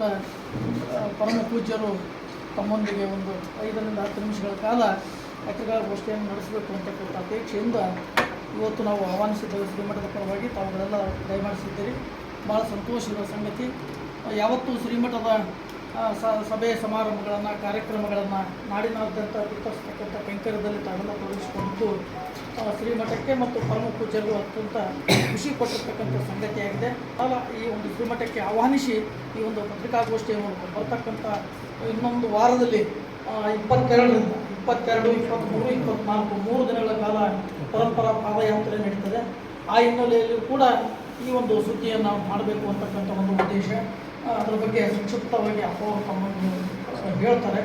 ಕೂಡ ಪರಮ ಪೂಜ್ಯರು ತಮ್ಮೊಂದಿಗೆ ಒಂದು ಐದರಿಂದ ಹತ್ತು ನಿಮಿಷಗಳ ಕಾಲ ಯಕ್ಷಗಾನಗೋಷ್ಠಿಯನ್ನು ನಡೆಸಬೇಕು ಅಂತಕ್ಕಂಥ ಅಪೇಕ್ಷೆಯಿಂದ ಇವತ್ತು ನಾವು ಆಹ್ವಾನಿಸಿದ್ದೇವೆ ಶ್ರೀಮಠದ ಪರವಾಗಿ ತಾವುಗಳೆಲ್ಲ ದಯಮಾಡಿಸಿದ್ದೀರಿ. ಭಾಳ ಸಂತೋಷದ ಸಂಗತಿ. ಯಾವತ್ತೂ ಶ್ರೀಮಠದ ಸಭೆ ಸಮಾರಂಭಗಳನ್ನು, ಕಾರ್ಯಕ್ರಮಗಳನ್ನು ನಾಡಿನಾದ್ಯಂತ ವಿತರಿಸ್ತಕ್ಕಂಥ ಕೈಂಕರ್ಯದಲ್ಲಿ ತಾವೆಲ್ಲ ತೊಡಗಿಸಿಕೊಂಡು ಶ್ರೀಮಠಕ್ಕೆ ಮತ್ತು ಪರಮ ಪೂಜ್ಯರು ಅತ್ಯಂತ ಖುಷಿ ಕೊಟ್ಟಿರ್ತಕ್ಕಂಥ ಸಂಗತಿಯಾಗಿದೆ. ಅಲ್ಲ ಈ ಒಂದು ಶ್ರೀಮಠಕ್ಕೆ ಆಹ್ವಾನಿಸಿ ಈ ಒಂದು ಪತ್ರಿಕಾಗೋಷ್ಠಿಯನ್ನು ಬರ್ತಕ್ಕಂಥ ಇನ್ನೊಂದು ವಾರದಲ್ಲಿ ಇಪ್ಪತ್ತೆರಡರಿಂದ ಇಪ್ಪತ್ತೆರಡು ಇಪ್ಪತ್ತ್ಮೂರು ಇಪ್ಪತ್ತ್ನಾಲ್ಕು ಮೂರು ದಿನಗಳ ಕಾಲ ಪರಂಪರಾ ಪಾದಯಾತ್ರೆ ನಡೀತದೆ. ಆ ಹಿನ್ನೆಲೆಯಲ್ಲಿ ಕೂಡ ಈ ಒಂದು ಸುದ್ದಿಯನ್ನು ಮಾಡಬೇಕು ಅಂತಕ್ಕಂಥ ಒಂದು ಉದ್ದೇಶ ಅದರ ಬಗ್ಗೆ ಸಂಕ್ಷಿಪ್ತವಾಗಿ ಅಪ್ಪ ಹೇಳ್ತಾರೆ.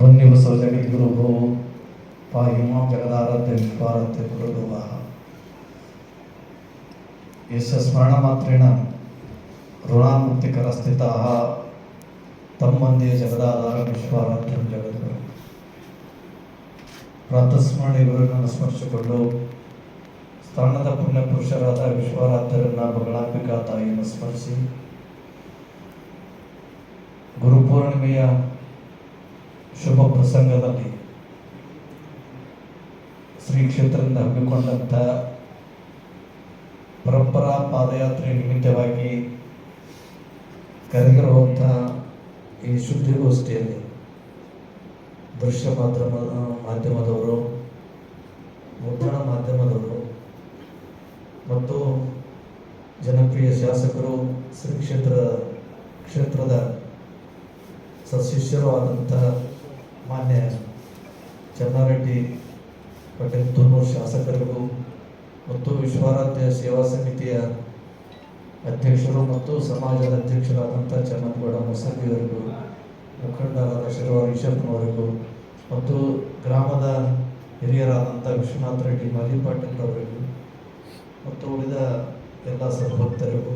ಬನ್ನಿ ಬಸವ ಜಗದ್ಗುರು ಜಗದಾರಾಧ್ಯ ವಿಶ್ವಾರಾಧ್ಯ ಗುರುದೇವ ಯಶ ಸ್ಮರಣ ಮಾತ್ರೇಣ ಋಣಾಮುಕ್ತಿಕರ ಸ್ಥಿತ ತಮ್ಮಂದೇ ಜಗದಾಧಾರ ವಿಶ್ವಾರಾಧ್ಯ ಜಗದ್ಗುರು ಪ್ರಾತಸ್ಮರಣೆ ಗುರುಗಳನ್ನು ಸ್ಮರಿಸಿಕೊಂಡು ಸ್ಥಾನದ ಪುಣ್ಯ ಪುರುಷರಾದ ವಿಶ್ವಾರಾಧ್ಯರನ್ನ ಬಗಳಾಂಬಿಕಾ ತಾಯಿಯನ್ನು ಸ್ಮರಿಸಿ ಗುರುಪೂರ್ಣಿಮೆಯ ಶುಭ ಪ್ರಸಂಗದಲ್ಲಿ ಶ್ರೀ ಕ್ಷೇತ್ರದಿಂದ ಹಮ್ಮಿಕೊಂಡಂಥ ಪರಂಪರಾ ಪಾದಯಾತ್ರೆ ನಿಮಿತ್ತವಾಗಿ ಕರೆದಿರುವಂಥ ಈ ಸುದ್ದಿಗೋಷ್ಠಿಯಲ್ಲಿ ದೃಶ್ಯ ಮಾಧ್ಯಮ, ಮಾಧ್ಯಮದವರು, ಮುದ್ರಣ ಮಾಧ್ಯಮದವರು ಮತ್ತು ಜನಪ್ರಿಯ ಶಾಸಕರು ಶ್ರೀ ಕ್ಷೇತ್ರ ಕ್ಷೇತ್ರದ ಸಶಿಷ್ಯರು ಆದಂತಹ ಮಾನ್ಯ ಚೆನ್ನಾರೆಡ್ಡಿ ತುನ್ನೂರು ಶಾಸಕರಿಗೂ ಮತ್ತು ವಿಶ್ವಾರಾಧ್ಯ ಸೇವಾ ಸಮಿತಿಯ ಅಧ್ಯಕ್ಷರು ಮತ್ತು ಸಮಾಜದ ಅಧ್ಯಕ್ಷರಾದಂಥ ಚನ್ನಗೌಡ ಮೊಸಂಗಿಯವರಿಗೂ ಮುಖಂಡರಾದ ಶಿರವಾರ ಈಶಪ್ಪನವರಿಗೂ ಮತ್ತು ಗ್ರಾಮದ ಹಿರಿಯರಾದಂಥ ವಿಶ್ವನಾಥ ರೆಡ್ಡಿ, ಮಾಜಿ ಪಾಟೀಲ್ ಅವರಿಗೂ ಮತ್ತು ಉಳಿದ ಎಲ್ಲ ಸದ್ಭಕ್ತರಿಗೂ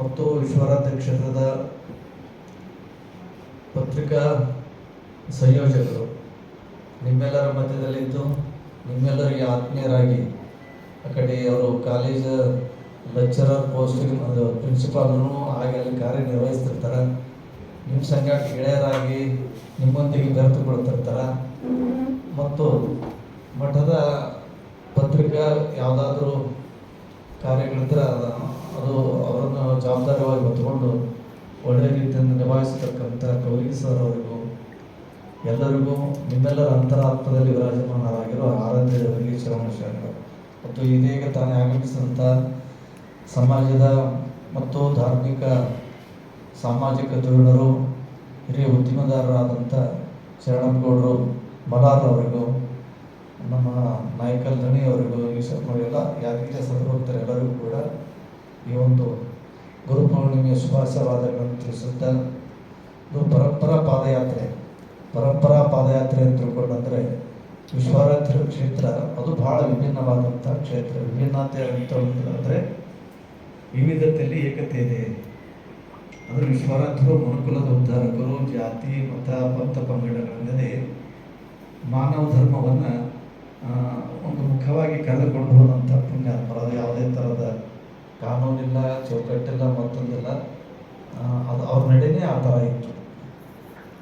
ಮತ್ತು ವಿಶ್ವರಾಧ್ಯ ಕ್ಷೇತ್ರದ ಪತ್ರಿಕಾ ಸಂಯೋಜಕರು ನಿಮ್ಮೆಲ್ಲರ ಮಧ್ಯದಲ್ಲಿದ್ದು ನಿಮ್ಮೆಲ್ಲರಿಗೆ ಆತ್ಮೀಯರಾಗಿ ಆ ಕಡೆ ಅವರು ಕಾಲೇಜ್ ಲೆಕ್ಚರರ್ ಪೋಸ್ಟಿಗೆ ಅದು ಪ್ರಿನ್ಸಿಪಾಲ್ನು ಹಾಗೆ ಅಲ್ಲಿ ಕಾರ್ಯನಿರ್ವಹಿಸ್ತಿರ್ತಾರೆ. ನಿಮ್ಮ ಸಂಘ ಗೆಳೆಯರಾಗಿ ನಿಮ್ಮೊಂದಿಗೆ ಬೆರೆತುಕೊಳ್ತಿರ್ತಾರೆ ಮತ್ತು ಮಠದ ಪತ್ರಿಕಾ ಯಾವುದಾದ್ರೂ ಕಾರ್ಯಗಳಿದ್ರೆ ಅದು ಅವರನ್ನು ಜವಾಬ್ದಾರಿಯಾಗಿ ಹೊತ್ಕೊಂಡು ಒಳ್ಳೆಯ ರೀತಿಯಿಂದ ನಿಭಾಯಿಸತಕ್ಕಂಥ ಗೌರಿ ಸರ್ ಅವರಿಗೂ ಎಲ್ಲರಿಗೂ ನಿಮ್ಮೆಲ್ಲರ ಅಂತರಾತ್ಮದಲ್ಲಿ ವಿರಾಜಮಾನರಾಗಿರೋ ಆರಾಧ್ಯ ದೇವರಿಗೆ ಶ್ರವಣ ಶರಣರು. ಮತ್ತು ಇದೀಗ ತಾನೇ ಆಗಮಿಸಿದಂಥ ಸಮಾಜದ ಮತ್ತು ಧಾರ್ಮಿಕ, ಸಾಮಾಜಿಕ ಧುರೀಣರು, ಹಿರಿಯ ಉದ್ಯಮದಾರರಾದಂಥ ಶರಣಗೌಡರು ಬಲಾರವರಿಗೂ ನಮ್ಮ ನಾಯಕಲ್ ಧಣಿ ಅವರಿಗೂ, ಈಶ್ವರ ಎಲ್ಲ, ಯಾದಗಿರಿ ಸದ್ಭಕ್ತರೆಲ್ಲರಿಗೂ ಕೂಡ ಈ ಒಂದು ಗುರು ಪೌರ್ಣಿಮೆಯ ಶುಭಾಶಯವಾದಗಳನ್ನು ತಿಳಿಸುತ್ತಾ ಇದು ಪರಂಪರಾ ಪಾದಯಾತ್ರೆ. ಪರಂಪರಾ ಪಾದಯಾತ್ರೆ ಅಂತ ತಿಳ್ಕೊಂಡ್ರೆ ವಿಶ್ವಾರಾಧ್ಯ ಕ್ಷೇತ್ರ ಅದು ಬಹಳ ವಿಭಿನ್ನವಾದಂಥ ಕ್ಷೇತ್ರ, ವಿಭಿನ್ನತೆ ಅಂತ ಅಂದರೆ ವಿವಿಧತೆಯಲ್ಲಿ ಏಕತೆ ಇದೆ. ಅಂದರೆ ವಿಶ್ವಾರಾಧ್ಯರು ಮನುಕುಲದ ಉದ್ಧಾರಕರು, ಜಾತಿ, ಮತ, ಪಂಥ ಪಂಗಡಗಳಲ್ಲದೆ ಮಾನವ ಧರ್ಮವನ್ನು ಒಂದು ಮುಖವಾಗಿ ಕರೆದುಕೊಂಡು ಪುಣ್ಯ ಅದು ಯಾವುದೇ ಥರದ ಕಾನೂನಿಲ್ಲ, ಚೌಕಟ್ಟಿಲ್ಲ ಮತ್ತೊಂದಿಲ್ಲ ಅದು ಅವ್ರ ನಡೆನೇ ಆ ಥರ ಇತ್ತು.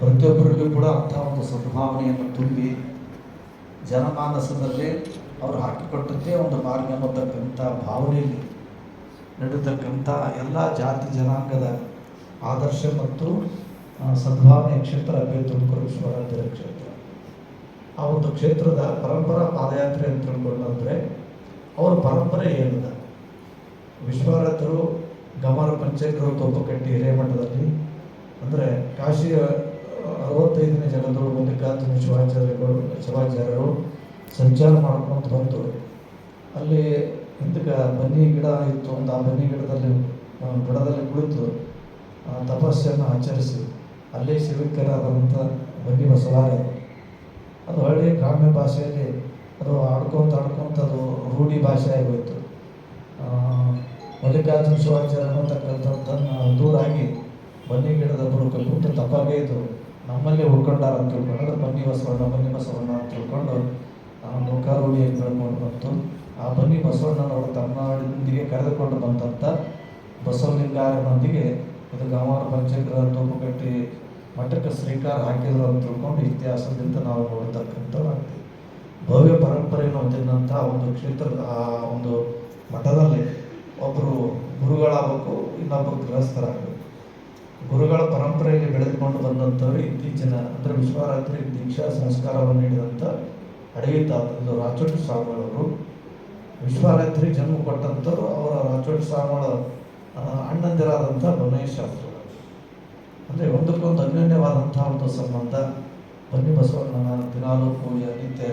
ಪ್ರತಿಯೊಬ್ಬರಿಗೂ ಕೂಡ ಅಂಥ ಒಂದು ಸದ್ಭಾವನೆಯನ್ನು ತುಂಬಿ ಜನಮಾನಸದಲ್ಲಿ ಅವರು ಹಾಕಿಕೊಟ್ಟದ್ದೇ ಒಂದು ಮಾರ್ಗ ಅನ್ನತಕ್ಕಂಥ ಭಾವನೆಯಲ್ಲಿ ನಡೆತಕ್ಕಂಥ ಎಲ್ಲ ಜಾತಿ ಜನಾಂಗದ ಆದರ್ಶ ಮತ್ತು ಸದ್ಭಾವನೆಯ ಕ್ಷೇತ್ರ ತುಮಕೂರು ವಿಶ್ವರಾಧ್ಯ ಕ್ಷೇತ್ರ. ಆ ಒಂದು ಕ್ಷೇತ್ರದ ಪರಂಪರಾ ಪಾದಯಾತ್ರೆ ಅಂತ ತಿಳ್ಕೊಂಡಂದ್ರೆ ಅವರ ಪರಂಪರೆ ಏನಿದೆ? ವಿಶ್ವರಾಜರು ಗಮನ ಪಂಚಾಯತ್ ತೋಪಕಟ್ಟಿ ಹಿರೇಮಠದ ಮಲ್ಲಿಕಾರ್ಜುನ ಶಿವಾಚಾರ್ಯಗಳು ಶಿವಾಚಾರ್ಯರು ಸಂಚಾರ ಮಾಡ್ಕೊಂಡು ಬಂತು ಅಲ್ಲಿ ಹಿಂದಕ್ಕೆ ಬನ್ನಿ ಗಿಡ ಇತ್ತು. ಅಂತ ಆ ಬನ್ನಿ ಗಿಡದಲ್ಲಿ ಬುಡದಲ್ಲಿ ಕುಳಿತು ತಪಸ್ಸನ್ನು ಆಚರಿಸಿ, ಅಲ್ಲೇ ಶಿವಕರಾದಂಥ ಬನ್ನಿ ಬಸವಾರ್ಯ ಅದು ಹಳ್ಳಿ ಗ್ರಾಮ್ಯ ಭಾಷೆಯಲ್ಲಿ ಅದು ಆಡ್ಕೊಂತ ಆಡ್ಕೊಂತ ಅದು ರೂಢಿ ಭಾಷೆ ಆಗೋಯ್ತು. ಮಲ್ಲಿಕಾರ್ಜುನ ಶಿವಾಚಾರ್ಯ ಅನ್ನತಕ್ಕಂಥದ್ದನ್ನು ದೂರಾಗಿ ಬನ್ನಿ ಗಿಡದ ಬುಡಕ್ಕೆ ಕೂತು ತಪ್ಪಾಗೇ ಇದ್ದರು ನಮ್ಮಲ್ಲಿ ಉಳ್ಕೊಂಡಾರ ಅಂತ ತಿಳ್ಕೊಂಡು ಬನ್ನಿ ಬಸವಣ್ಣ ಬನ್ನಿ ಬಸವಣ್ಣ ಅಂತ ತಿಳ್ಕೊಂಡು ಆ ನೌಕಾರೂಢಿಯಾಗಿ ಬೆಳ್ಕೊಂಡು ಬಂತು. ಆ ಬನ್ನಿ ಬಸವಣ್ಣನವರು ತಮ್ಮೊಂದಿಗೆ ಕರೆದುಕೊಂಡು ಬಂದಂಥ ಬಸವಲಿಂಗಾರನೊಂದಿಗೆ ಇದು ಗಂವಾರ ತೋಪು ಕಟ್ಟಿ ಮಠಕ್ಕೆ ಶ್ರೀಕಾರ ಹಾಕಿದ್ರು ಅಂತ ತಿಳ್ಕೊಂಡು ಇತಿಹಾಸದಿಂದ ನಾವು ನೋಡತಕ್ಕಂಥವಾಗ್ತೀವಿ ಭವ್ಯ ಪರಂಪರೆಯನ್ನು ಹೊಂದಿದಂಥ ಒಂದು ಕ್ಷೇತ್ರದ ಆ ಒಂದು ಮಠದಲ್ಲಿ ಒಬ್ಬರು ಗುರುಗಳಾಗಬೇಕು ಇನ್ನೊಬ್ಬರು ಗೃಹಸ್ಥರಾಗಬೇಕು. ಗುರುಗಳ ಪರಂಪರೆಯಲ್ಲಿ ಬೆಳೆದುಕೊಂಡು ಬಂದಂಥವರು ಇತ್ತೀಚಿನ ಅಂದರೆ ವಿಶ್ವರಾತ್ರಿ ದೀಕ್ಷಾ ಸಂಸ್ಕಾರವನ್ನು ನೀಡಿದಂಥ ಅಡವಿ ತಾತಂದು ರಾಚೋಟಿ ಸ್ವಾಮಿಗಳವರು ವಿಶ್ವರಾತ್ರಿ ಜನ್ಮ ಕೊಟ್ಟಂಥವ್ರು ಅವರ ರಾಚೋಟಿ ಸ್ವಾಮಿಗಳ ಅಣ್ಣಂದಿರಾದಂಥ ಬನಯ್ಯ ಶಾಸ್ತ್ರಿ. ಅಂದರೆ ಒಂದಕ್ಕೊಂದು ಅನ್ಯೋನ್ಯವಾದಂಥ ಒಂದು ಸಂಬಂಧ. ಬನ್ನಿ ಬಸವಣ್ಣನ ದಿನಾಲು ಪೂಜೆ, ನಿತ್ಯ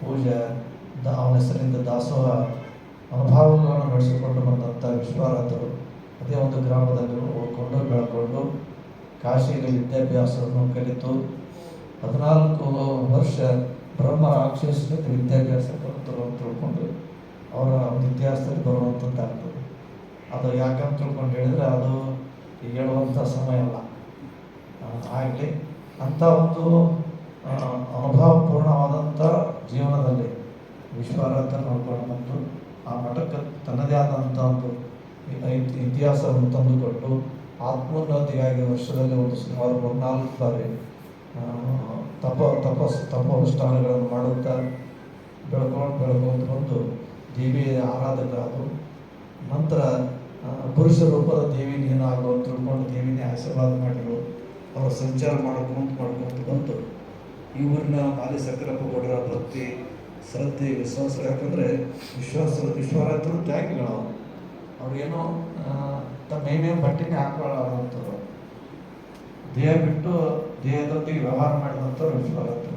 ಪೂಜೆ ಅವನ ಹೆಸರಿಂದ ದಾಸೋಹ ಅನುಭಾವಗಳನ್ನು ನಡೆಸಿಕೊಂಡು ಬಂದಂಥ ವಿಶ್ವರಾತರು ಅದೇ ಒಂದು ಗ್ರಾಮದಲ್ಲಿ ಓದ್ಕೊಂಡು ಬೆಳ್ಕೊಂಡು ಕಾಶಿಯಲ್ಲಿ ವಿದ್ಯಾಭ್ಯಾಸವನ್ನು ಕಲಿತು ಹದಿನಾಲ್ಕು ವರ್ಷ ಬ್ರಹ್ಮ ರಾಕ್ಷಸನಿಂದ ವಿದ್ಯಾಭ್ಯಾಸ ಕಲಿತರು ಅಂತ ತಿಳ್ಕೊಂಡು ಅವರ ಒಂದು ಇತಿಹಾಸದಲ್ಲಿ ಬರುವಂಥದ್ದಾಗ್ತದೆ ಅದು ಯಾಕಂತ ತಿಳ್ಕೊಂಡು ಹೇಳಿದರೆ ಅದು ಹೇಳುವಂಥ ಸಮಯ ಅಲ್ಲ. ಆಗಲಿ, ಅಂಥ ಒಂದು ಅನುಭವಪೂರ್ಣವಾದಂಥ ಜೀವನದಲ್ಲಿ ವಿಶ್ವರಾತ ನೋಡ್ಕೊಂಡು ಬಂದು ಆ ಮಠಕ್ಕೆ ತನ್ನದೇ ಆದಂಥ ಒಂದು ಇತಿಹಾಸವನ್ನು ತಂದುಕೊಟ್ಟು ಆತ್ಮೋನ್ನತಿಗಾಗಿ ವರ್ಷದಲ್ಲಿ ಒಂದು ಸುಮಾರು ಮೂರ್ನಾಲ್ಕು ಬಾರಿ ತಪ ತಪಸ್ ತಪೋನುಷ್ಠಾನಗಳನ್ನು ಮಾಡುತ್ತಾ ಬೆಳ್ಕೊಂಡು ಬೆಳ್ಕೊಂಡು ಬಂದು ದೇವಿಯ ಆರಾಧಕರಾದರು ನಂತರ ಪುರುಷ ರೂಪದ ದೇವಿ ಆಗೋ ತಿಳ್ಕೊಂಡು ದೇವಿನೇ ಆಶೀರ್ವಾದ ಮಾಡಿದರು ಅವರು ಸಂಚಾರ ಮಾಡ್ಕೊಂತ ಮಾಡ್ಕೊಂತ ಬಂತು ಈ ಊರಿನ ಮಾಲಿ ಸಕ್ಕರಪ್ಪ ಗೌಡರ ಭಕ್ತಿ, ಶ್ರದ್ಧೆ, ವಿಶ್ವಾಸ. ಯಾಕಂದರೆ ವಿಶ್ವಾಸ ವಿಶ್ವರಾತ್ರು ತ್ಯಾಗಿಗಳು. ಅವ್ರಿಗೇನೋ ತಮ್ಮ ಏನೇನು ಬಟ್ಟೆನೇ ಹಾಕೊಳ್ಳೋದಂಥವ್ರು ದೇಹ ಬಿಟ್ಟು ದೇಹದೊಂದಿಗೆ ವ್ಯವಹಾರ ಮಾಡಿದಂಥವ್ರು ವಿಶ್ವರಾತ್ರಿ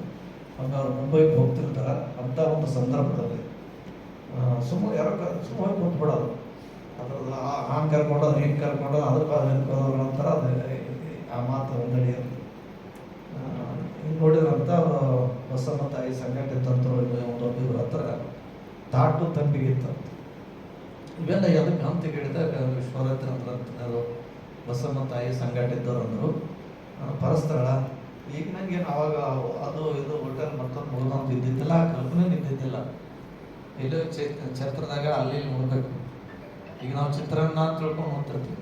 ಹಂಗೆ ಅವ್ರು ಮುಂಬೈಗೆ ಹೋಗ್ತಿರ್ತಾರೆ ಅಂಥ ಒಂದು ಸಂದರ್ಭದಲ್ಲಿ. ಸುಮ್ಮನೆ ಯಾರೋ ಸುಮ್ಮನೆ ಕೂತ್ಬಿಡೋದು. ಅದ್ರದ್ದು ಹಾಂಗೆ ಕರ್ಕೊಂಡೋದು ಹಿಂಗೆ ಕರ್ಕೊಂಡೋದು ಅದಕ್ಕೆ ಬರೋರು ಅಂತಾರೆ, ಅದು ಆ ಮಾತು ನಡೆಯೋದು ಹಿಂಗೆ ನೋಡಿದ್ರಂತ ಬಸಮ್ಮ ತಾಯಿ ಒಂದು ಒಬ್ಬಿಬ್ರ ಹತ್ರ ತಾಟು ತಂಬಿಗಿತ್ತಂತ ಇವೆಲ್ಲ ಎದಕ್ಕೆ ಅಂತ ಕೇಳಿದಾಗ ಅಂತ ಅದು ಬಸಮ್ಮ ತಾಯಿ ಸಂಘಟಿದ್ದವ್ರು ಅಂದರು ಪರಸ್ಥಳ ಈಗ ನನಗೇನು ಅವಾಗ ಅದು ಇದು ಹೋಟೆಲ್ ಮತ್ತೊಂದು ಮುಗಿದೊಂದು ಇದ್ದಿದ್ದಿಲ್ಲ, ಆ ಕಲ್ಪನೆ ಇದ್ದಿದ್ದಿಲ್ಲ ಎಲ್ಲೋ ಛತ್ರದಾಗ ಅಲ್ಲಿ ನೋಡ್ಬೇಕು. ಈಗ ನಾವು ಚಿತ್ರಾನ್ನ ಅಂತ ತಿಳ್ಕೊಂಡು ಹೋಗ್ತಿರ್ತೀವಿ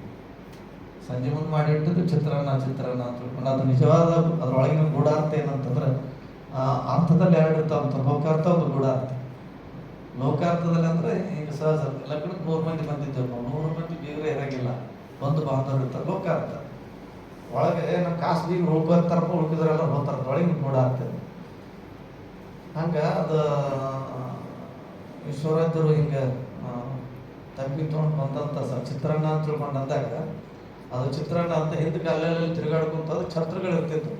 ಸಂಜೆ ಮುಂದೆ ಮಾಡಿಟ್ಟಿದ್ದು ಚಿತ್ರಾನ್ನ ಚಿತ್ರಾನ್ನ ಅಂತ ತಿಳ್ಕೊಂಡು. ಅದು ನಿಜವಾದ ಅದರೊಳಗಿನ ಗೂಢಾರ್ಥ ಏನಂತಂದ್ರೆ, ಆ ಅರ್ಥದಲ್ಲಿ ಎರಡು ಇರ್ತಾವ ಅಂತ ಲೋಕಾರ್ಥ ಒಂದು ಗೂಢಾರ್ಥ. ಲೋಕಾರ್ಥದಲ್ಲಿ ಅಂದ್ರೆ ಈಗ ಸಹಜ ಲಗ್ನಕ್ಕೆ ನೂರು ಮಂದಿ ಬಂದಿದ್ದೇವೆ ನಾವು. ನೂರು ಮಂದಿ ಬೇರೆ ಇರಂಗಿಲ್ಲ. ಒಂದು ಬಾಂಧವರು ಇರ್ತಾರೆ. ಲೋಕಾರ್ಥ ಒಳಗೆ ನಮ್ಮ ಕಾಸು ಬೀಗ ಉಳ್ಕೊತಾರಪ್ಪ ಉಳ್ಕಿದ್ರೆಲ್ಲ ಹೋಗ್ತಾರೆ ಒಳಗಿನ ನೋಡಾಡ್ತೇವೆ ಹಂಗೆ ಅದು ವಿಶ್ವರಾಜರು ಹಿಂಗೆ ತಂಬಿ ತೊಗೊಂಡು ಬಂದಂಥ ಸ ಚಿತ್ರಾನ್ನ ಅಂತ ತಿಳ್ಕೊಂಡು ಅಂದಾಗ, ಅದು ಚಿತ್ರಾನ್ನ ಅಂತ ಹಿಂದಕ್ಕೆ ಅಲ್ಲೆಲ್ಲಿ ತಿರುಗಾಡ್ಕೊಂತ ಛತ್ರಗಳು ಇರ್ತಿತ್ತು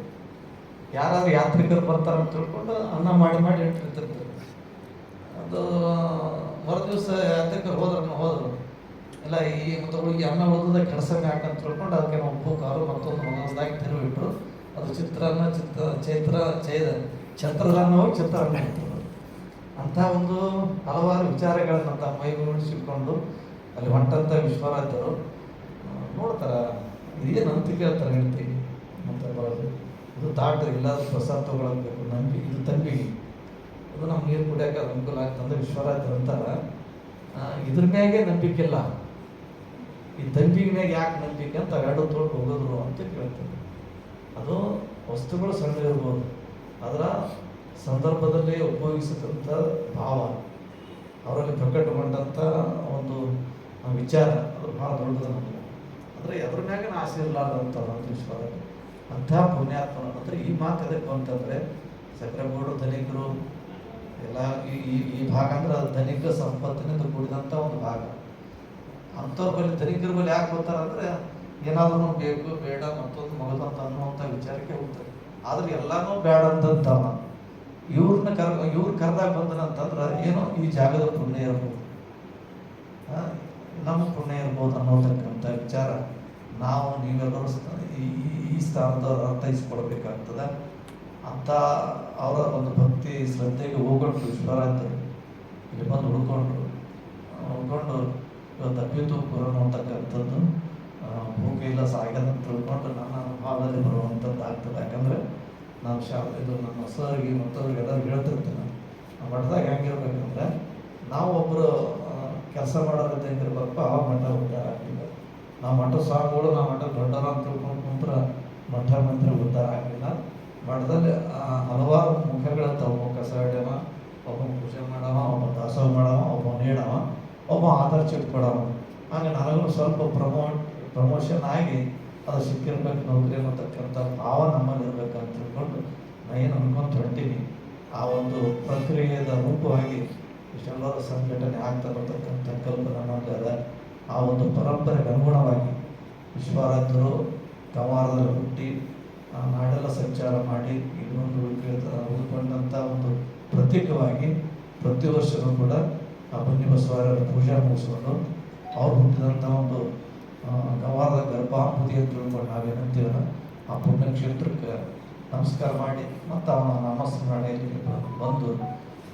ಯಾರಾದ್ರು ಯಾತ್ರಿಕರು ಬರ್ತಾರೆ ಅಂತ ತಿಳ್ಕೊಂಡು ಅನ್ನ ಮಾಡಿ ಮಾಡಿ ಇಟ್ಟಿರ್ತಿರ್ತಾರೆ ಅದು ಮರು ದಿವಸ ಯಾತಕ್ಕೆ ಹೋದ್ರು ಹೋದ್ರು. ಇಲ್ಲ, ಈ ಮತ್ತು ಹುಡುಗಿ ಅನ್ನ ಉಳಿದ ಕೆಡ್ಸಂಗೆ ಹಾಕಂತ ತಿಳ್ಕೊಂಡು ಅದಕ್ಕೆ ನಾವು ಉಪ್ಪು ಕಾರು ಮತ್ತೊಂದು ಮಗನದಾಗಿ ತಿರುವಿಟ್ರು ಅದು ಚಿತ್ರಾನ್ನ ಚಿತ್ರ, ಚೈತ್ರ, ಚೈದ ಚಿತ್ರ ಚಿತ್ರಾನ್ನ ಇರ್ತದೆ. ಅಂಥ ಒಂದು ಹಲವಾರು ವಿಚಾರಗಳನ್ನು ತಮ್ಮ ಮೈಗೂಡಿಸಿಕೊಂಡು ಅಲ್ಲಿ ಹೊಂಟಂಥ ವಿಶ್ವರಾಜರು ನೋಡ್ತಾರೆ ನೋಡ್ತಾರ, ಇದೇನು ಅಂತ ಕೇಳ್ತಾರೆ ಹೇಳ್ತೀವಿ. ಅಂತ ಬರೋದು. ಇದು ತಾಟ ಇಲ್ಲ ಪ್ರಸಾದ ತಗೊಳಬೇಕು ನಂಬಿ, ಇದು ತಂಬಿಗೆ. ಇದು ನಮ್ಮ ನೀರು ಕುಡಿಯೋಕೆ ಅದು ಅನುಕೂಲ ಆಗ್ತಂದ್ರೆ ವಿಶ್ವರಾಜರು ಅಂತಾರೆ. ಇದ್ರ ಮ್ಯಾಗೆ ನಂಬಿಕೆ ಇಲ್ಲ. ಈ ತಂಬಿಗೆ ಮ್ಯಾಗೆ ಯಾಕೆ ನಂಬಿಕೆ ಅಂತ ಎರಡು ತೊಗೊಂಡು ಹೋಗೋದ್ರು ಅಂತ ಕೇಳ್ತೀವಿ ಅದು ವಸ್ತುಗಳು ಸಣ್ಣ ಇರ್ಬೋದು. ಅದರ ಸಂದರ್ಭದಲ್ಲಿ ಉಪಯೋಗಿಸಿದಂಥ ಭಾವ. ಅವರಲ್ಲಿ ಪ್ರಕಟಗೊಂಡಂಥ ಒಂದು ವಿಚಾರ. ಅದು ಭಾಳ ದೊಡ್ಡದು ನಮಗೆ. ಅಂದರೆ ಎದ್ರ ಮ್ಯಾಗ ಆಸೆ ಇರಲಾರ್ದಂಥ ಅಂತ ವಿಶ್ವಾಸ ಅಂಥ ಪುಣ್ಯಾತ್ಮ ಅಂದರೆ ಈ ಮಾತು ಎದಕ್ಕೆ ಅಂತಂದರೆ ಬೋರ್ಡು ಧನಿಕರು ಎಲ್ಲ ಈ, ಈ- ಭಾಗ ಅಂದ್ರೆ ಅದು ಧನಿಕ ಸಂಪತ್ತಿನಿಂದ ಕೂಡಿದಂಥ ಒಂದು ಭಾಗ. ಅಂಥವ್ರ ಬಳಿ ಧನಿಕರ ಬಳಿ ಯಾಕೆ ಗೊತ್ತಾರಂದ್ರೆ ಏನಾದರೂ ಬೇಕು, ಬೇಡ, ಮತ್ತೊಂದು ಮಗದಂತ ಅನ್ನುವಂಥ ವಿಚಾರಕ್ಕೆ ಹೋಗ್ತಾರೆ. ಆದ್ರೆ ಎಲ್ಲಾನು ಬೇಡ ಅಂತ ಇವ್ರನ್ನ ಕರ್, ಇವ್ರ ಕರೆದಾಗ ಬಂದನಂತಂದ್ರೆ ಏನೋ ಈ ಜಾಗದ ಪುಣ್ಯ ಇರ್ಬೋದು. ನಮ್ಮ ಪುಣ್ಯ ಇರ್ಬೋದು ಅನ್ನೋತಕ್ಕಂಥ ವಿಚಾರ ನಾವು ನೀವೆಲ್ಲರೂ ಈ- ಈ ಸ್ಥಾನದವ್ರು ಅರ್ಥೈಸ್ಕೊಳ್ಬೇಕಾಗ್ತದೆ ಅಂಥ ಅವರ ಒಂದು ಭಕ್ತಿ ಶ್ರದ್ಧೆಗೆ ಹೋಗೊಂಡು ಅಂತ ಇಲ್ಲಿ ಬಂದು ಉಳ್ಕೊಂಡ್ರು ಉಳ್ಕೊಂಡು ಇವತ್ತು ಅಭ್ಯುತ ಬರೋಣ ಅಂತಕ್ಕಂಥದ್ದು ಇಲ್ಲ ಸಾಗಲ್ಲ ಅಂತ ತಿಳ್ಕೊಂಡು ನನ್ನ ಅನುಭವದಲ್ಲಿ ಬರುವಂಥದ್ದು ಆಗ್ತದೆ. ಯಾಕಂದರೆ ನಾನು ಶಾ ಇದು ನನ್ನ ಹೊಸರಿಗೆ ಮತ್ತವ್ರಿಗೆ ಎಲ್ಲರಿಗೂ ಹೇಳ್ತಿರ್ತೀನಿ ಆ ಮಠದಾಗ ಹೆಂಗಿರ್ಬೇಕಂದ್ರೆ ನಾವು ಒಬ್ಬರು ಕೆಲಸ ಮಾಡೋದ್ರಿಂದ ಹೆಂಗಿರ್ಬೇಕಪ್ಪ ಆ ಮಠ ಉದ್ಧಾರ ಆಗ್ತಿಲ್ಲ ನಾವು ಮಠ ಸ್ವಾಮಿಗಳು ನಾವು ಮಠ ದೊಡ್ಡರ ಅಂತ ತಿಳ್ಕೊಂಡು ಕುಂತ್ರ ಮಠ ಮಂತ್ರ ಉದ್ಧಾರ ಆಗಲಿಲ್ಲ. ಮಠದಲ್ಲಿ ಹಲವಾರು ಮುಖಗಳಿರ್ತಾವ ಒಬ್ಬ ಕಸ ಹೊಡ್ಯವ ಒಬ್ಬ ಪೂಜೆ ಮಾಡವ, ಒಬ್ಬ ದಾಸೋಹ ಮಾಡವ, ಒಬ್ಬ ನೀಡವ, ಒಬ್ಬ ಆಧಾರ್ ಚಿಟ್ ಕೊಡವ ಹಾಗೆ ನನಗೂ ಸ್ವಲ್ಪ ಪ್ರಮೋ ಪ್ರಮೋಷನ್ ಆಗಿ ಅದು ಸಿಕ್ಕಿರ್ಬೇಕು ನೌಕರಿ ಅನ್ನತಕ್ಕಂಥ ಭಾವ ನಮ್ಮಲ್ಲಿ ಅಂತ ತಿಳ್ಕೊಂಡು ನಾ ಏನು ಅನ್ಕೊಂತ ಹೊಂಟೀನಿ. ಆ ಒಂದು ಪ್ರಕ್ರಿಯೆಯ ರೂಪವಾಗಿ ಇಷ್ಟೆಲ್ಲರ ಸಂಘಟನೆ ಆಗ್ತಾ ಬರ್ತಕ್ಕಂಥ ಕಲ್ಪನೆ ನಮ್ಮಲ್ಲಿ ಅದ. ಆ ಒಂದು ಪರಂಪರೆಗೆ ಅನುಗುಣವಾಗಿ ವಿಶ್ವಾರಾಧ್ಯರು ಕವಾರದಲ್ಲಿ ಹುಟ್ಟಿ ನಾಡೆಲ್ಲ ಸಂಚಾರ ಮಾಡಿ ಇನ್ನೊಂದು ಉಳ್ಕ ಉಳ್ಕೊಂಡಂಥ ಒಂದು ಪ್ರತೀಕವಾಗಿ ಪ್ರತಿ ವರ್ಷವೂ ಕೂಡ ಆ ಬನ್ನಿ ಬಸವರ ಪೂಜೆ ಮುಗಿಸ್ಕೊಂಡು ಅವ್ರು ಹುಟ್ಟಿದಂಥ ಒಂದು ಗವಾದ ಗರ್ಭಾಹುತಿ ಅಂತ ತಿಳ್ಕೊಂಡು ನಾವೇನಂತೀವಲ್ಲ ಆ ಪುಣ್ಯಕ್ಷೇತ್ರಕ್ಕೆ ನಮಸ್ಕಾರ ಮಾಡಿ ಮತ್ತು ಅವನ ನಾಮಸ್ಮರಣೆಯಲ್ಲಿ ಬಂದು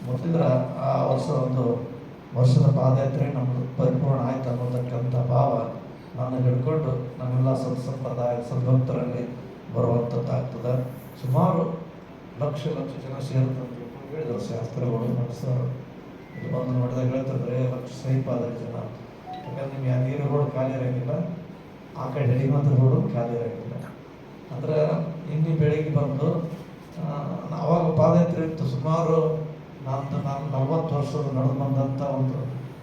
ಮುಟ್ಟಿದ್ರ ಆ ವರ್ಷ ಒಂದು ವರ್ಷದ ಪಾದಯಾತ್ರೆ ನಮ್ಮದು ಪರಿಪೂರ್ಣ ಆಯ್ತು ಅನ್ನೋದಕ್ಕಂಥ ಭಾವ ನಾನು ಹಿಡ್ಕೊಂಡು ನಮ್ಮೆಲ್ಲ ಸತ್ಸಂಪ್ರದಾಯ ಸದ್ಭಕ್ತರಲ್ಲಿ ಬರುವಂಥದ್ದಾಗ್ತದೆ ಸುಮಾರು ಲಕ್ಷ ಲಕ್ಷ ಜನ ತಿಳ್ಕೊಂಡು ಹೇಳಿದರು. ಶಾಸ್ತ್ರಗಳು ನಡೆಸೋರು. ಇದು ಬಂದು ನೋಡಿದಾಗ ಹೇಳ್ತಿದ್ರೆ ಲಕ್ಷ ಸಹಿಪಾದ ಜನ ಯಾಕಂದ್ರೆ ನಿಮ್ಮ ನೀರು ರೋಡ್ ಖಾಲಿ ಇರೋಂಗಿಲ್ಲ ಆ ಕಡೆ ಹೆಡಿಮಂದ್ರ ರೋಡು ಖಾಲಿ ಇರೋಂಗಿಲ್ಲ ಅಂದ್ರೆ ಇನ್ನಿ ಬೆಳಿಗ್ಗೆ ಬಂದು ಆ, ಅವಾಗ ಪಾದಯಾತ್ರೆ ಇತ್ತು. ಸುಮಾರು ನಾನು ನಾನು ನಲ್ವತ್ತು ವರ್ಷದ ನಡೆದು ಬಂದಂಥ ಒಂದು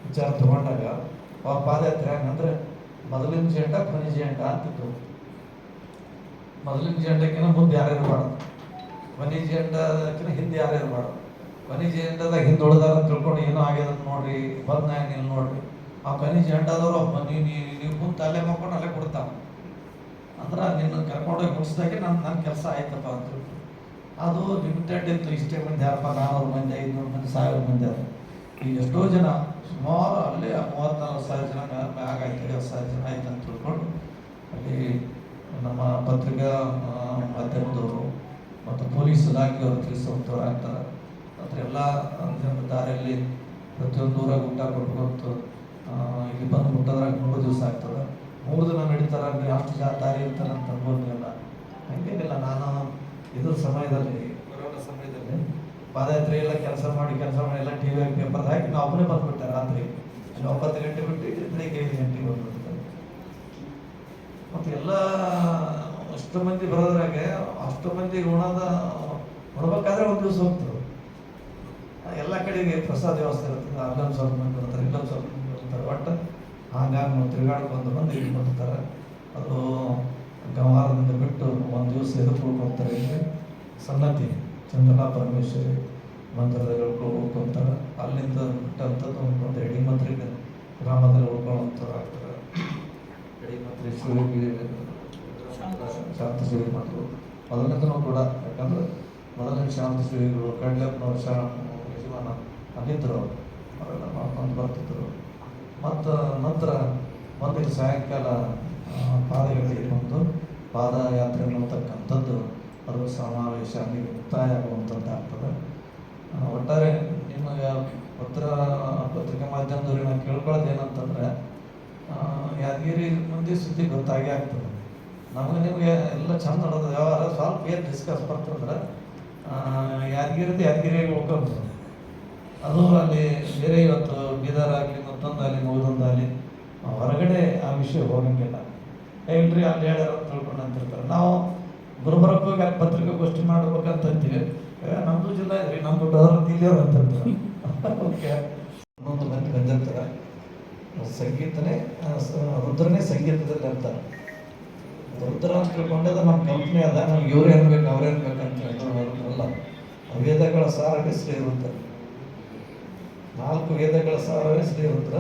ವಿಚಾರ ತಗೊಂಡಾಗ ಅವಾಗ ಪಾದಯಾತ್ರೆ ಹೆಂಗಂದ್ರೆ ಮೊದಲಿನ ಜೇಂಡ ಕೊನೆ ಜೇಂಡ ಅಂತಿತ್ತು. ಮೊದಲಿನ ಜೆಂಡಕ್ಕಿಂತ ಮುಂದೆ ಯಾರು ಇರಬಾರ್ದು? ಕೊನೆ ಜೆಂಡಕ್ಕಿಂತ ಹಿಂದೆ ಯಾರು ಇರಬಾರ್ದು? ಕೊನೆ ಜೆಂಡದಾಗ ಹಿಂದೆ ಉಳಿದಾರ ತಿಳ್ಕೊಂಡು ಏನೋ ಆಗ್ಯದ ಅಂತ ನೋಡ್ರಿ, ಬಂದ ಇಲ್ಲಿ ನೋಡ್ರಿ. ಆ ಕೊನೆ ಜೆಂಡದವ್ರು ನೀವು ನೀವು ಮುಂದೆ ಅಲ್ಲೇ ಮಾಡ್ಕೊಂಡು ಅಲ್ಲೇ ಕೊಡ್ತಾನೆ ಅಂದ್ರೆ ನಿನ್ನ ಕರ್ಕೊಂಡೋಗಿ ಮುಗಿಸ್ದಾಗೆ ನನ್ನ ನನ್ನ ಕೆಲಸ ಆಯ್ತಪ್ಪ ಅಂತ ಅದು ಲಿಮಿಟೆಡ್ ಇತ್ತು. ಇಷ್ಟೇ ಮಂದಿ ಯಾರಪ್ಪ ನಾನ್ನೂರು ಮಂದಿ, ಐದುನೂರು ಮಂದಿ, ಸಾವಿರ ಮಂದಿ ಅದ ಈಗ ಎಷ್ಟೋ ಜನ ಸುಮಾರು ಅಲ್ಲೇ ಮೂವತ್ತ್ನಾಲ್ಕು ಸಾವಿರ ಜನ ಮ್ಯಾ- ಮ್ಯಾಗ ಐವತ್ತು ಸಾವಿರ ಜನ ಆಯ್ತು ಅಂತ ತಿಳ್ಕೊಂಡು ಅಲ್ಲಿ ನಮ್ಮ ಪತ್ರಿಕಾ ಮಾಧ್ಯಮದವರು ಮತ್ತು ಪೊಲೀಸ್ ಇಲಾಖೆಯವರು ತಿಳಿಸುವಂಥವ್ರು ಆಗ್ತಾರೆ ಮತ್ತು ಎಲ್ಲ ದಾರಿಯಲ್ಲಿ ಪ್ರತಿಯೊಂದು ಊರಾಗ ಊಟ ಕೊಟ್ಕೊಂತು ಇಲ್ಲಿ ಬಂದು ಮುಟ್ಟೋದ್ರಾಗ ಮೂರು ದಿವಸ ಆಗ್ತದೆ. ಮೂರು ದಿನ ನಡೀತಾರೆ, ಅಂದರೆ ಅಷ್ಟು ಜಾ ದಾರಿ ಇರ್ತಾರೆ ಅಂತ ಅನ್ಬೋದಿಲ್ಲ. ಹಂಗೇನಿಲ್ಲ, ನಾನು ಇದ್ರ ಸಮಯದಲ್ಲಿ ಕೊರೋನಾ ಸಮಯದಲ್ಲಿ ಪಾದಯಾತ್ರೆ ಎಲ್ಲ ಕೆಲಸ ಮಾಡಿ ಕೆಲಸ ಮಾಡಿ ಎಲ್ಲ ಟಿ ವಿ ಪೇಪರ್ ಹಾಕಿ ನಾವು ಒಬ್ಬನೇ ಬಂದುಬಿಟ್ಟೆ ರಾತ್ರಿ. ಒಂಬತ್ತು ಗಂಟೆ ಬಿಟ್ಟು ಬೆಳಿಗ್ಗೆ ಐದು ಗಂಟೆಗೆ ಬಂದ್ಬಿಡ್ತಾರೆ ಮತ್ತು ಎಲ್ಲ ಅಷ್ಟು ಮಂದಿ ಬರೋದ್ರಾಗೆ ಅಷ್ಟು ಮಂದಿ ಉಣದ ಉಣ್ಬೇಕಾದ್ರೆ ಒಂದು ದಿವಸ ಹೋಗ್ತದೆ. ಎಲ್ಲ ಕಡೆಗೆ ಪ್ರಸಾದ ವ್ಯವಸ್ಥೆ ಇರ್ತದೆ ಅಲ್ಲೊಂದು ಸ್ವಲ್ಪ ಮಂದಿ ಬರ್ತಾರೆ ಇಲ್ಲೊಂದು ಸ್ವಲ್ಪ ಮಂದಿ ಬರ್ತಾರೆ ಒಟ್ಟು ಹಾಗಾಗಿ ನಾವು ಬಂದು ಬಂದು ಇಲ್ಲಿ ಬರ್ತಾರೆ ಅದು ಗಂವಾರದಿಂದ ಬಿಟ್ಟು ಒಂದು ದಿವಸ ಎದುರು ಹೋಗ್ತಾರೆ ಇಲ್ಲಿ ಸನ್ನತಿ ಚಂದ್ರನಾ ಪರಮೇಶ್ವರಿ ಮಂದಿರದಲ್ಲಿ ಉಳ್ಕೊಳ್ತಾರೆ ಅಲ್ಲಿಂದ ಬಿಟ್ಟಂಥದ್ದು ಒಂದು ಎಡಿ ಮಂತ್ರಿಗೆ ಗ್ರಾಮದಲ್ಲಿ ಉಳ್ಕೊಳ್ಳುವಂಥದ್ದು ಆಗ್ತದೆ ಶಿವಗಿ ಶಾಂತ ಸೇವೆ ಮಾತು ಮೊದಲನೇದೂ ಕೂಡ ಯಾಕಂದ್ರೆ ಮೊದಲನೇ ಶಾಂತ ಸೇವೆಗಳು ಕಡ್ಲೆಪ್ಪನವ್ರು ಶಾ ಯಜಮಾನ ಅಲ್ಲಿದ್ದರು. ಅವರೆಲ್ಲ ಮಾಡ್ಕೊಂಡು ಬರ್ತಿದ್ರು ಮತ್ತು ನಂತರ ಮೊದಲಿಗೆ ಸಾಯಂಕಾಲ ಪಾದಗಳಿಗೆ ಒಂದು ಪಾದಯಾತ್ರೆ ಅನ್ನತಕ್ಕಂಥದ್ದು ಅದು ಸಮಾವೇಶ ಅಲ್ಲಿಗೆ ಮುಕ್ತಾಯ ಆಗುವಂಥದ್ದು ಆಗ್ತದೆ. ಒಟ್ಟಾರೆ ನಿಮಗೆ ಪತ್ರ ಪತ್ರಿಕಾ ಮಾಧ್ಯಮದವ್ರಿಗೆ ನಾನು ಕೇಳ್ಕೊಳ್ಳೋದು ಏನಂತಂದ್ರೆ ಯಾದಗಿರಿ ಮುಂದೆ ಸುದ್ದಿ ಗೊತ್ತಾಗೇ ಆಗ್ತದೆ. ನಮಗೆ ನಿಮಗೆ ಎಲ್ಲ ಚಂದ ನೋಡೋದು ವ್ಯವಹಾರ ಸ್ವಲ್ಪ ಏನು ಡಿಸ್ಕಸ್ ಬರ್ತಂದ್ರೆ ಯಾದಗಿರಿದು ಯಾದಗಿರಿಯಾಗಿ ಉಳ್ಕೊಂತದೆ ಅದು ಅಲ್ಲಿ ಬೇರೆ ಇವತ್ತು ಬೀದರ್ ಆಗಲಿ, ಮತ್ತೊಂದು ಆಗಲಿ ಮಗದೊಂದು ಆಗಲಿ ಹೊರಗಡೆ ಆ ವಿಷಯ ಹೋಗಂಗಿಲ್ಲ. ಇಲ್ರಿ ಅಲ್ಲಿ ಹೇಳ್ಯಾರ ಅಂತ ತಿಳ್ಕೊಂಡು ಅಂತಿರ್ತಾರೆ. ನಾವು ಗುಲ್ಬರ್ಗಕ್ಕೆ ಹೋಗಿ ಅಲ್ಲಿ ಪತ್ರಿಕಾಗೋಷ್ಠಿ ಮಾಡ್ಬೇಕಂತ ಅಂತೀವಿ. ನಮ್ಮದು ಜಿಲ್ಲೆ ಜಿಲ್ಲಾ ಇದ್ರಿ ನಮ್ಮದು ಡೋರ್ ಇಲ್ಲಿಯವ್ರು ಅಂತಿರ್ತಾರೆ. ಓಕೆ ಇನ್ನೊಂದು ಮಂದಿ ಬಂದಿರ್ತಾರೆ. ಸಂಗೀತನೇ ರುದ್ರನೇ ಸಂಗೀತದಲ್ಲಿ ಅಂತಾರೆ ರುದ್ರ ಅಂತ ತಿಳ್ಕೊಂಡದ ನಮ್ಮ ಕಂಪ್ನಿ ಅದ. ನಮ್ಗೆ ಇವ್ರು ಏನ್ಬೇಕು ಅವ್ರು ಏನ್ಬೇಕಂತ ಅಲ್ಲ, ವೇದಗಳ ಸಾರವೇ ಶ್ರೀ ರುದ್ರ ನಾಲ್ಕು ವೇದಗಳ ಸಾರವೇ ಶ್ರೀ ರುದ್ರ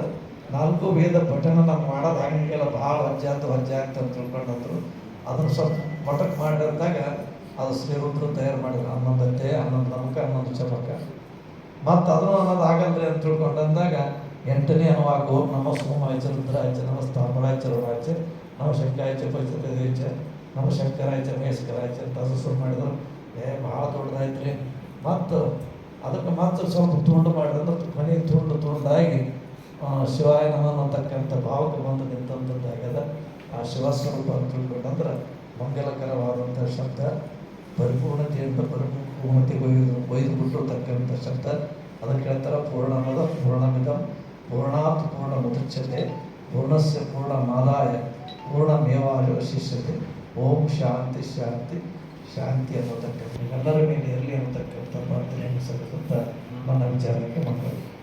ನಾಲ್ಕು ವೇದ ಪಠನ ನಾವು ಮಾಡೋದು ಹಂಗೆಲ್ಲ ಭಾಳ ಅಜ್ಜ ಅಂತ ಆಗ್ತ ಅಂತ ತಿಳ್ಕೊಂಡಂದ್ರು. ಅದನ್ನು ಸ್ವಲ್ಪ ಮಠಕ್ಕೆ ಮಾಡಿದಾಗ ಅದು ಶ್ರೀ ರುದ್ರ ತಯಾರು ಮಾಡಿದ್ರು. ಹನ್ನೊಂದು ಅಧ್ಯಾಯ, ಹನ್ನೊಂದು ನಮಕ, ಹನ್ನೊಂದು ಚಮಕ. ಮತ್ತು ಅದನ್ನು ಅನ್ನೋದು ಆಗಲ್ರಿ ಅಂತ ತಿಳ್ಕೊಂಡಂದಾಗ ಎಂಟನೇ ಅನುವಾಕು ನಮ್ಮ ನಮ ಸೋಮಾಯಚ ರುದ್ರಾಯಚ ನಮ ಸ್ಥಾಪರಾಯಚ ರುದ್ರಾಯಚ ನಮ ನಮ್ಮ ಪರಿಚಯ ನಮ್ಮ ಶಂಕರಾಯಚ ಮಹೇಶ್ವರಾಯಚ ಅಂತ ಶುರು ಮಾಡಿದ್ರು. ಏ, ಭಾಳ ದೊಡ್ಡದಾಯ್ತು ರೀ ಮತ್ತು ಅದಕ್ಕೆ ಮಾತ್ರ ಸ್ವಲ್ಪ ತುಂಡು ಮಾಡಿದ್ರೆ ಕೊನೆಗೆ ತುಂಡು ತುಂಡಾಗಿ ಶಿವಾಯ ನಮ ಅನ್ನತಕ್ಕಂಥ ಭಾವಕ್ಕೆ ಬಂದು ನಿಂತಂಥದ್ದಾಗ್ಯದ ಆ ಶಿವಸ್ವರೂಪ ಅಂತ ತಿಳ್ಕೊಂಡಂದ್ರೆ ಮಂಗಲಕರವಾದಂಥ ಶಬ್ದ ಪರಿಪೂರ್ಣತೆಯಿಂದ ಪರಿಪೂರ್ಣತೆ ಒಯ್ದು ಒಯ್ದು ಬಿಟ್ಟಿರ್ತಕ್ಕಂಥ ಶಬ್ದ. ಅದಕ್ಕೆ ಹೇಳ್ತಾರೆ ಪೂರ್ಣಮದ ಪೂರ್ಣಮಿದ ಪೂರ್ಣಾತ್ ಪೂರ್ಣ ಪೂರ್ಣಸ್ಯ ಪೂರ್ಣ ಮಾದಾಯ ಪೂರ್ಣಮೇವಾವಶಿಷ್ಯತೆ ಓಂ ಶಾಂತಿ ಶಾಂತಿ ಶಾಂತಿ ಅನ್ನೋತಕ್ಕಂಥ ಎಲ್ಲರ ಮೇಲೆ ಇರಲಿ ಅನ್ನತಕ್ಕಂಥ ಪ್ರಾರ್ಥನೆಯನ್ನು ಸಲ್ಲಿಸುತ್ತಾ ನನ್ನ ವಿಚಾರಕ್ಕೆ ಮಕ್ಕಳು.